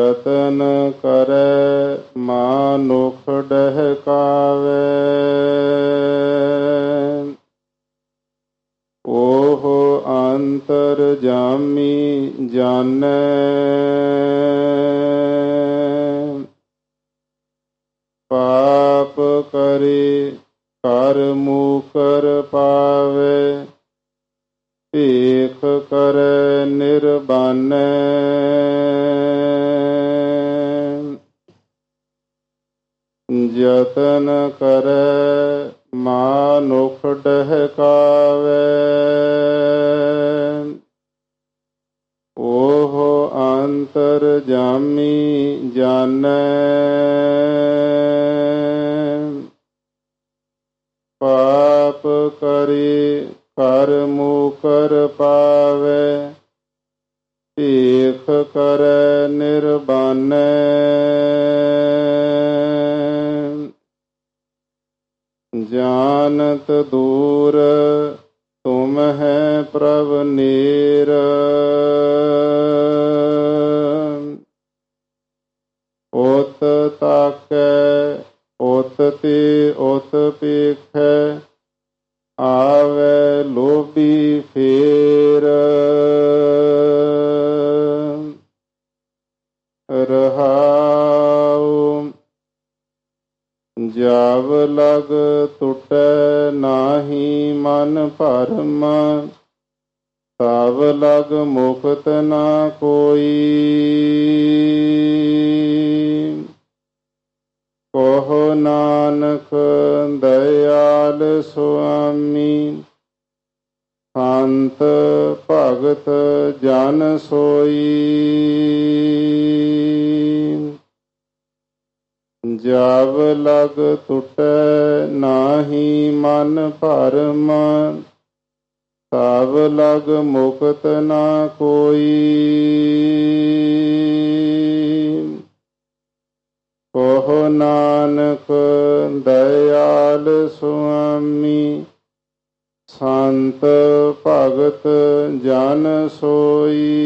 ਯਤਨ ਕਰੈ, ਮਾਨੁਖ ਡਹਿਕਾਵੇ। ਉਹ ਅੰਤਰ ਜਾਮੀ ਜਾਣੈ। ਪਾਪ ਕਰੇ ਕਰ ਮੂਕਰ ਪਾਵੇ, ਭੇਖ ਕਰੈ ਨਿਰਬਾਨੈ। ਯਤਨ ਕਰੈ, ਮਾਨੁਖ ਡਹਿਕਾਵੇ। ਉਹ ਅੰਤਰ ਜਾਮੀ ਜਾਣੈ। ਪਾਪ ਕਰੇ ਕਰ ਮੂਕਰ ਪਾਵੇ, ਭੇਖ ਕਰ ਜਾਣਤ ਦੂਰ, ਤੁਮ ਹੈ ਪ੍ਰਭ ਨੀਰ। ਉਤ ਤਾਕੈ, ਉਤ ਤੇ ਉਤ ਪੇਖੈ ਆਵੇ ਲੋਭੀ ਫੇਰ। ਰਹਾਉ ਜਾਵ ਲਗ ਟੁਟੈ ਨਾਹੀ ਮਨ ਭਰਮ ਤਬ ਲਗ ਮੁਕਤ ਨਾ ਕੋਈ। ਕਹੋ ਨਾਨਕ ਦਇਆਲ ਸੁਆਮੀ, ਸੰਤ ਭਗਤ ਜਨ ਸੋਈ। ਜਬ ਲਗ ਟੁਟੈ ਨਾਹੀ ਮਨ ਭਰਮ। ਤਬ ਲਗ ਮੁਕਤ ਨਾ ਕੋਈ। ਕਹੋ ਨਾਨਕ ਦਇਆਲ ਸੁਆਮੀ, ਸੰਤ ਭਗਤ ਜਨ ਸੋਈ।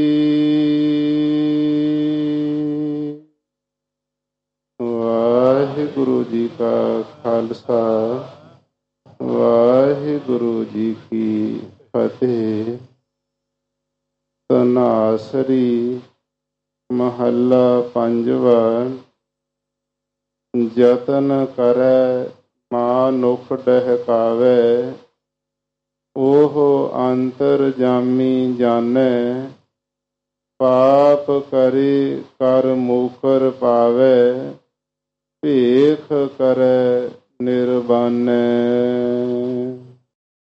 ਵਾਹਿਗੁਰੂ ਜੀ ਕਾ ਖਾਲਸਾ, ਵਾਹਿਗੁਰੂ ਜੀ ਕੀ ਫਤਿਹ। ਤਨਾਸਰੀ ਮਹੱਲਾ ਪੰਜਵਾ ਜਤਨ ਕਰੈ ਮਾਨੁਖ ਡਹਿਕਾਵੇ, ਉਹ ਅੰਤਰ ਜਾਮੀ ਜਾਣੈ, ਪਾਪ ਕਰੇ ਕਰ ਮੂਕਰ ਪਾਵੇ। ਭੇਖ ਕਰੈ ਨਿਰਵਾਨੈ।